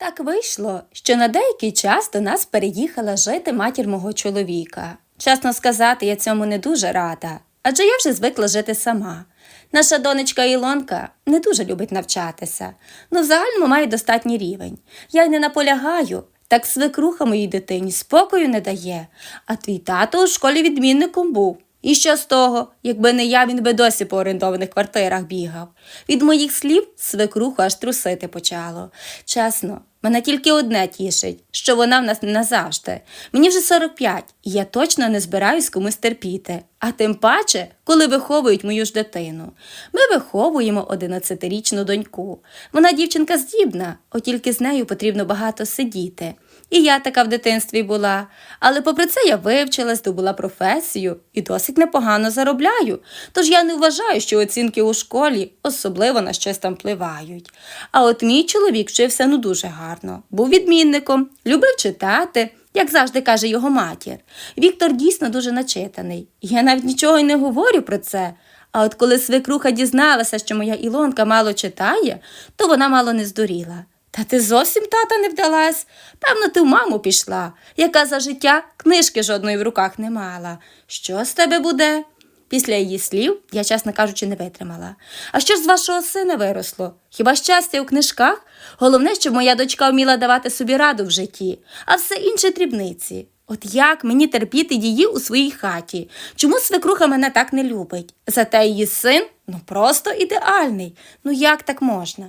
Так вийшло, що на деякий час до нас переїхала жити матір мого чоловіка. Чесно сказати, я цьому не дуже рада, адже я вже звикла жити сама. Наша донечка Ілонка не дуже любить навчатися, але в загальному має достатній рівень. Я й не наполягаю, так свекруха моїй дитині спокою не дає, а твій тато у школі відмінником був. І що з того, якби не я, він би досі по орендованих квартирах бігав. Від моїх слів свекруху аж трусити почало. Чесно, мене тільки одне тішить, що вона в нас не назавжди. Мені вже 45, і я точно не збираюсь комусь терпіти. А тим паче, коли виховують мою ж дитину. Ми виховуємо 11-річну доньку. Вона дівчинка здібна, от тільки з нею потрібно багато сидіти. І я така в дитинстві була. Але попри це я вивчилась, здобула професію і досить непогано заробляю. Тож я не вважаю, що оцінки у школі особливо на щось там впливають. А от мій чоловік вчився ну дуже гарно, був відмінником, любив читати. Як завжди каже його матір, Віктор дійсно дуже начитаний. Я навіть нічого й не говорю про це. А от коли свекруха дізналася, що моя Ілонка мало читає, то вона мало не здуріла. Та ти зовсім тата не вдалась. Певно, ти в маму пішла, яка за життя книжки жодної в руках не мала. Що з тебе буде? Після її слів я, чесно кажучи, не витримала. А що ж з вашого сина виросло? Хіба щастя у книжках? Головне, щоб моя дочка вміла давати собі раду в житті, а все інше дрібниці. От як мені терпіти її у своїй хаті? Чому свекруха мене так не любить? Зате її син ну просто ідеальний. Ну як так можна?